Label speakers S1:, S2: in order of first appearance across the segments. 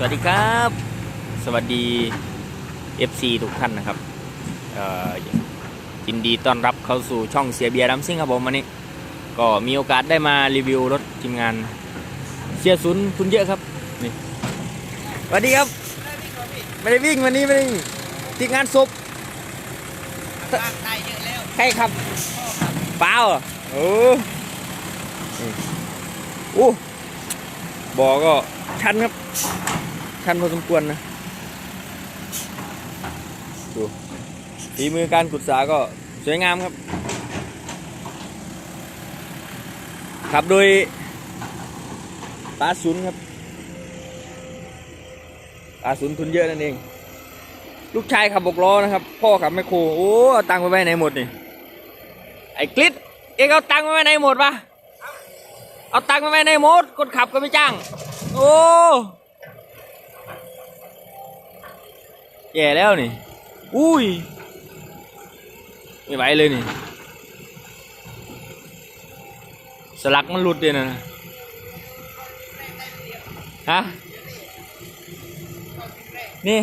S1: สวัสดีครับ สวัสดี FC ทุกท่านนะครับเอ่อยินดีต้อนรับเข้าสู่ช่องเสียเบียร์ดัมซิ่งครับผมวันนี้ ก็มีโอกาสได้มารีวิวรถทีมงานเสียศูนย์คุณเยอะครับนี่สวัสดีครับ ไม่ได้วิ่งวันนี้ไม่ได้วิ่งทีมงานศพ
S2: ได้เยอะแล้ว
S1: ใครครับเปล่าเหรอโอ้นี่โอ้บอกก็ชันครับ ชันพอสมควรนะดูฝีมือการขุดสาก็สวยงามครับ ขับโดยตาศูนย์ครับตาศูนย์ทุนเยอะนั่นเอง ลูกชายขับบกล้อนะครับ พ่อขับแมคโครโอ้ตังค์ไปไว้ไหนหมดนี่ไอ้กลิดเอ็งเอาตังค์ไปไว้ไหนหมดปะเอาตังค์ไปไว้ไหนหมดคนขับก็ไม่จ้าง โอ้ แย่แล้วนี่ อุ้ย ไม่ไหวเลยนี่ สลักมันหลุดเลยนะ ฮะ นี่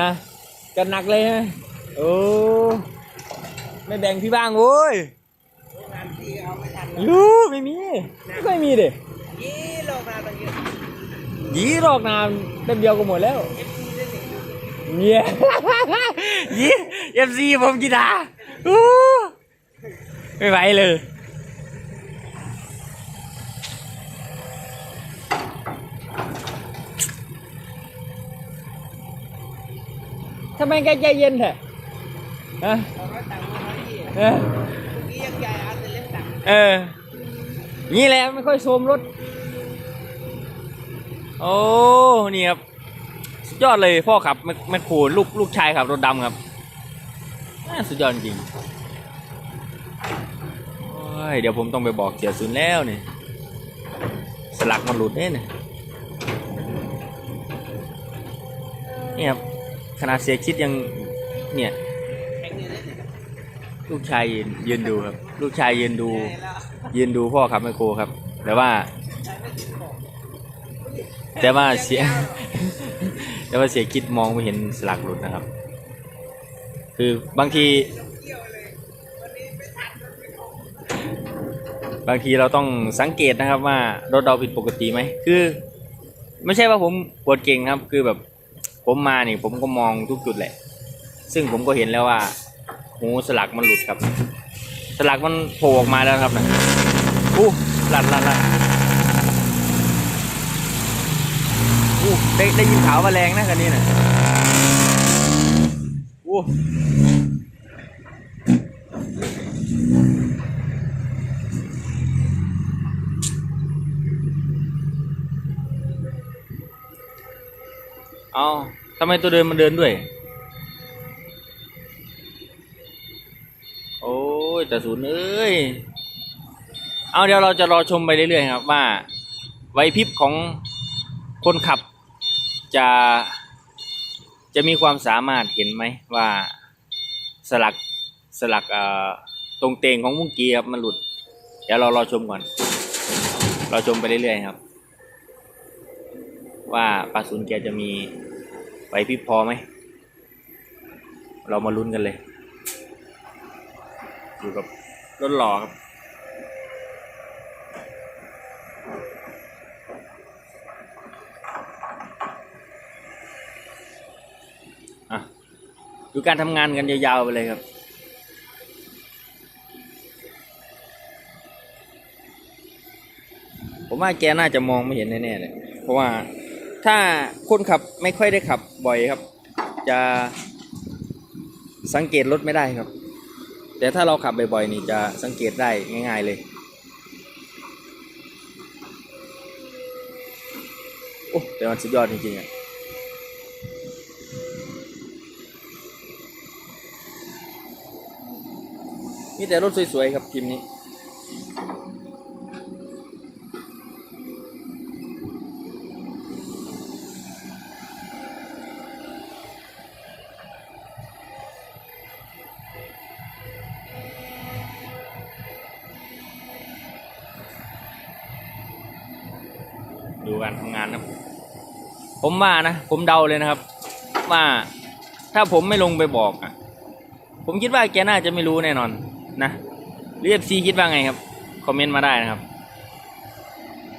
S1: นะจัดหนักเลยใช่ไหมโอ้ไม่แบ่งพี่บ้างโว้ย
S2: งานที่เอาไม่ทัน
S1: ยูไม่มี ไม่ค่อยมีเด็
S2: ยี่โลมาตั้งเยอะ
S1: ยีรอกนานแป๊บเดียวก็หมดแล้ว
S2: เอฟซีได้สิ
S1: เนี่ยยีเอฟซีผมกีตาร์อู้ไม่ไหวเลยทำไมแกใจเย็นแท้ฮะ
S2: เอาไว้ตังค์มาที่
S1: เออ
S2: เมื่อกี้ยังใหญ่เอาแต่เล่นตังค์
S1: เออนี่แหละไม่ค่อยโชมรถ โอ้นี่ครับสุดยอดเลยพ่อขับแมคแมคโครลูกลูกชายขับรถดำครับน่าสุดยอดจริงเดี๋ยวผมต้องไปบอกเสียศูนย์แล้วนี่สลักมันหลุดเนี่ยนี่นี่ครับขนาดเสียคิดยังเนี่ยลูกชายยืนยืนดูครับ ลูกชายยืนดูยืนดูพ่อขับไมโครครับ แต่ว่า แต่ว่าเสีย แต่ว่าเสียคิดมองไม่เห็นสลักหลุดนะครับ คือบางที บางทีเราต้องสังเกตนะครับว่ารถเราผิดปกติไหมคือ ไม่ใช่ว่าผมปวดเก่งครับ คือแบบผมมานี่ผมก็มองทุกจุดแหละ ซึ่งผมก็เห็นแล้วว่าหูสลักมันหลุดครับ สลักมันโผล่ออกมาแล้วครับนะอู้หลัดหลัดหลัด อู้ได้ได้ยินข่าวว่าแรงนะคันนี้นะอู้เอาทำไมตัวเดินมันเดินด้วย โอ้ยแต่ศูนย์เอ้ย เอาเดี๋ยวเราจะรอชมไปเรื่อยๆครับว่าไหวพริบของคนขับ จะจะมีความสามารถเห็นไหมว่าสลักสลักตรงเตงของมุ้งกีครับมันหลุด เดี๋ยวเรารอชมก่อนเรอชมไปเรื่อยๆครับ ว่าปลาศูนย์แกจะมีไหวพริบพอไหม เรามาลุ้นกันเลย อยู่กับรถหล่อครับ ดูการทำงานกันยาวๆไปเลยครับผมว่าแกน่าจะมองไม่เห็นแน่ๆเลย เพราะว่าถ้าคนขับไม่ค่อยได้ขับบ่อยครับ จะสังเกตรถไม่ได้ครับ แต่ถ้าเราขับบ่อยๆนี่จะสังเกตได้ง่าย ๆเลย โอ้แต่มันสุดยอดจริงๆอะ มีแต่รถสวยๆครับทีมนี้ ดูดูการทำงานนะครับผมว่านะ ผมเดาเลยนะครับ ว่าถ้าผมไม่ลงไปบอกอะ ผมคิดว่าแกน่าจะไม่รู้แน่นอน นะหรือเอฟซีคิดว่าไงครับ คอมเมนต์มาได้นะครับ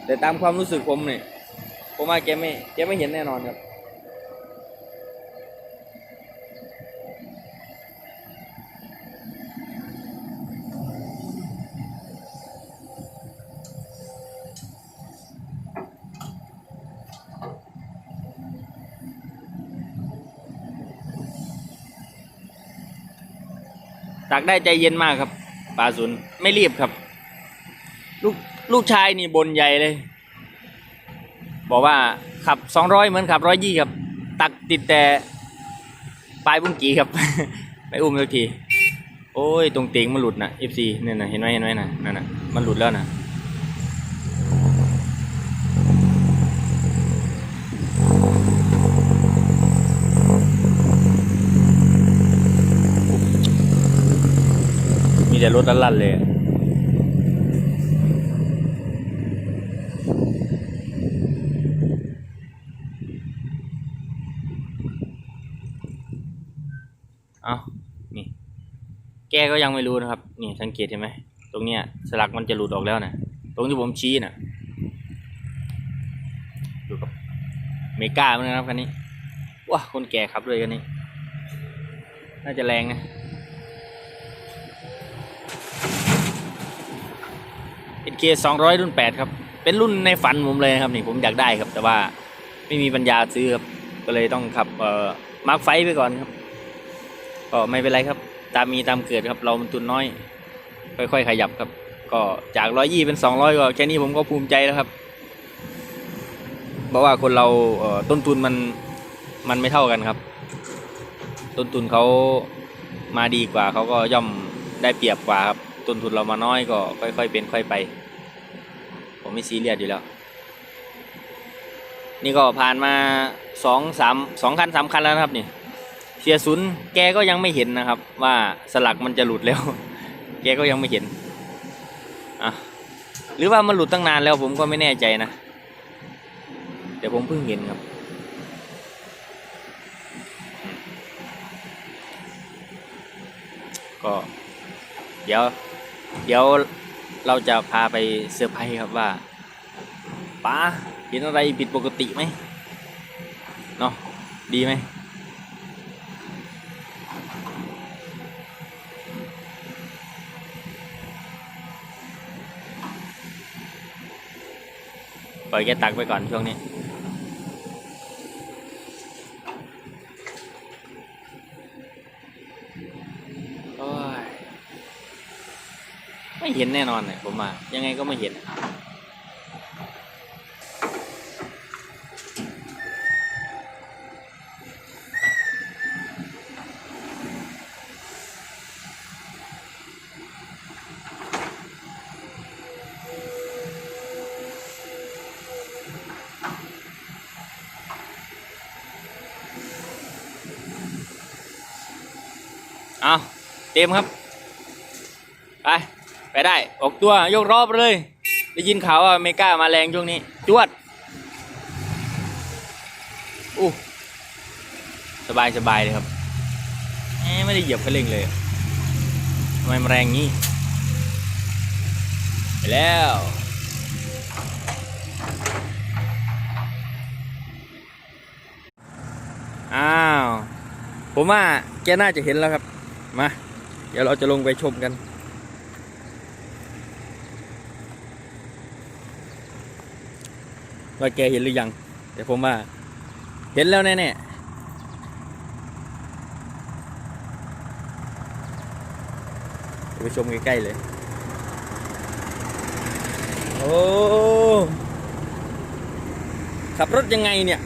S1: แต่ตามความรู้สึกผมเนี่ยผมว่าแกไม่แกไม่เห็นแน่นอนครับ ตักได้ใจเย็นมากครับปลาศูนย์ไม่รีบครับ ลูกลูกชายนี่บนใหญ่เลย บอกว่าขับสองร้อยเหมือนขับร้อยยี่ครับ ตักติดแต่ปลายบุ้งกีครับ ไปอุ้มสักที โอ้ย ตรงเตียงมันหลุดนะ FC เนี่ยนะเห็นไหมเห็นไหมนะนั่นนะมันหลุดแล้วนะ มีแต่รถลั่นเลย เอานี่ แกก็ยังไม่รู้นะครับ นี่สังเกตเห็นไหม ตรงเนี้ยสลักมันจะหลุดออกแล้วนะ ตรงที่ผมชี้น่ะดูครับเมกาเหมือนกันครับคันนี้ ว้าคนแก่ขับด้วยกันนี้ น่าจะแรงนะ เคสองร้อยรุ่นแปดครับ เป็นรุ่นในฝันผมเลยนะครับนี่ผมอยากได้ครับ แต่ว่าไม่มีปัญญาซื้อครับ ก็เลยต้องขับเอ่อมาร์คไฟไปก่อนครับ ก็ไม่เป็นไรครับ ตามมีตามเกิดครับ เรามันทุนน้อย ค่อยๆขยับครับ ก็จากร้อยยี่เป็นสองร้อยก็แค่นี้ผมก็ภูมิใจแล้วครับ เพราะว่าคนเราเอ่อต้นทุนมันมันไม่เท่ากันครับ ต้นทุนเขามาดีกว่าเขาก็ย่อมได้เปรียบกว่าครับต้นทุนเรามาน้อยก็ค่อยๆเป็นค่อยไป ไม่ซีเรียสอยู่แล้ว นี่ก็ผ่านมาสองสามสองคันสามคันแล้วนะครับนี่เสียศูนย์แกก็ยังไม่เห็นนะครับ ว่าสลักมันจะหลุดแล้ว แกก็ยังไม่เห็นอะหรือว่ามันหลุดตั้งนานแล้วผมก็ไม่แน่ใจนะแต่ผมเพิ่งเห็นครับ ก็ เดี๋ยว เดี๋ยว เราจะพาไปเซอร์ไพรส์ครับว่าป้าเห็นอะไรผิดปกติไหมเนาะดีไหมปล่อยแกตักไปก่อนช่วงนี้ โอ้ย ไม่เห็นแน่นอนเลยผมว่ายังไงก็ไม่เห็น เอาเต็มครับ ไป ไปได้ ออกตัวยกรอบเลย ได้ยินข่าวว่าเมกามาแรงช่วงนี้ จวดอู้สบายสบายเลยครับไม่ได้เหยียบคันเร่งเลยทำไมมันแรงงี้ ไปแล้วอ้าว ผมว่าแกน่าจะเห็นแล้วครับ มา เดี๋ยวเราจะลงไปชมกัน ว่าแกเห็นหรือยัง แต่ผมว่า เห็นแล้วแน่ๆไปชมใกล้ๆเลย โอ้ ขับรถยังไงเนี่ย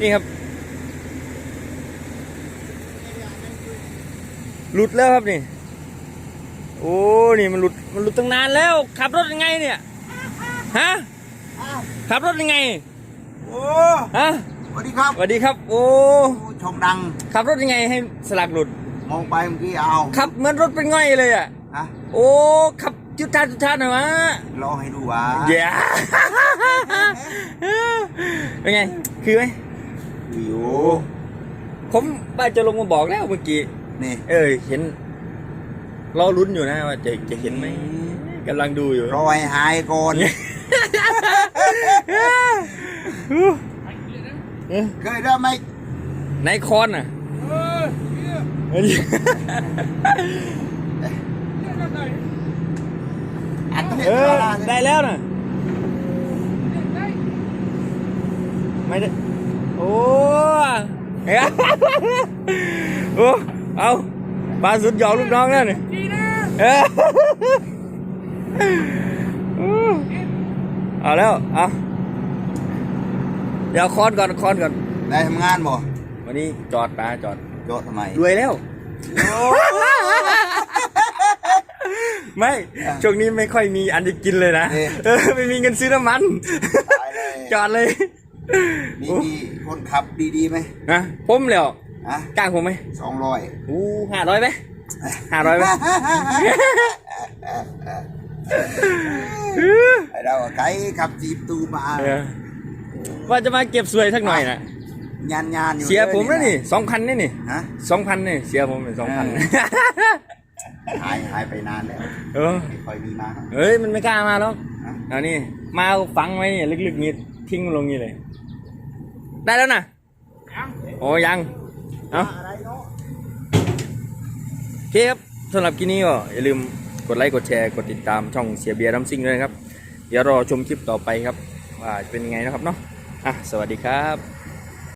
S1: นี่ครับ หลุดแล้วครับนี่ โอ้ นี่มันหลุด มันหลุดตั้งนานแล้ว ขับรถยังไงเนี่ย ฮะ
S2: อ้าว
S1: ขับรถยังไง
S2: โอ้
S1: ฮะ
S2: สวัสดีครับ
S1: สวัสดีครับ โอ้
S2: โอ้ช่องดัง
S1: ขับรถยังไงให้สลักหลุด
S2: มองไปเมื่อกี้เอา
S1: ขับเหมือนรถเป็นง่อยเลยอะ
S2: ฮะ
S1: โอ้ขับจุดทานจุดทานหน่อยวะ
S2: ลองให้ดูว่า
S1: เย้เป็นไง คือไหม
S2: วิว
S1: ผมป้าจะลงมาบอกแล้วเมื่อกี้
S2: นี่
S1: เออเห็นรอลุ้นอยู่นะว่าจะจะเห็นไหมกำลังดูอยู่
S2: รอยหายก่อน
S1: เค
S2: ยได้ไหม
S1: ไนคอนอะเอ้ย
S2: อันนี้
S1: เออได้แล้วนะไม่ได้โอ้เอ้ยโอ้เอาปลาสุดยอดลูกน้องแล้วนี่เออ เอาแล้ว เอาเดี๋ยวคอนก่อนคอนก่อน
S2: ได้ทำงานบ่
S1: วันนี้จอดปลาจอด
S2: โยทำไม
S1: รวยแล้ว ไม่ช่วงนี้ไม่ค่อยมีอันจะกินเลยนะเออไม่มีเงินซื้อน้ำมัน
S2: ตายเลย
S1: จอดเลย
S2: มีมีคนขับดีๆไหม
S1: นะผมแล้ว
S2: ฮะ
S1: จ้างผมไหม
S2: สองร้อย
S1: อู้ห้าร้อยไหมห้าร้อยไหม
S2: ไอ้เราก็ไกด์ขับจีบตูมา
S1: เออว่าจะมาเก็บสวยสักหน่อยนะ
S2: ยานยานๆอยู่
S1: เสียผมแล้วนี่สองพันนี่นี่
S2: ฮะ
S1: สองพันนี่เสียผมสองพัน
S2: หายหายไปนานแล้ว
S1: เออ
S2: ไม่ค่อยมีมา
S1: เอ้ยมันไม่กล้ามาหรอก
S2: ฮะ
S1: เอานี่มาฝังไว้นี่ลึกๆนี่ทิ้งลงนี่เลย ได้แล้วนะโอ้ยังเอา
S2: อะไรเนาะ
S1: โอเคครับสำหรับคลิปนี้ก็อย่าลืม กดไลค์กดแชร์กดติดตามช่องเสียเบียร์ดัมซิงด้วยนะครับ เดี๋ยวรอชมคลิปต่อไปครับว่าจะเป็นยังไงนะครับเนาะอะสวัสดีครับ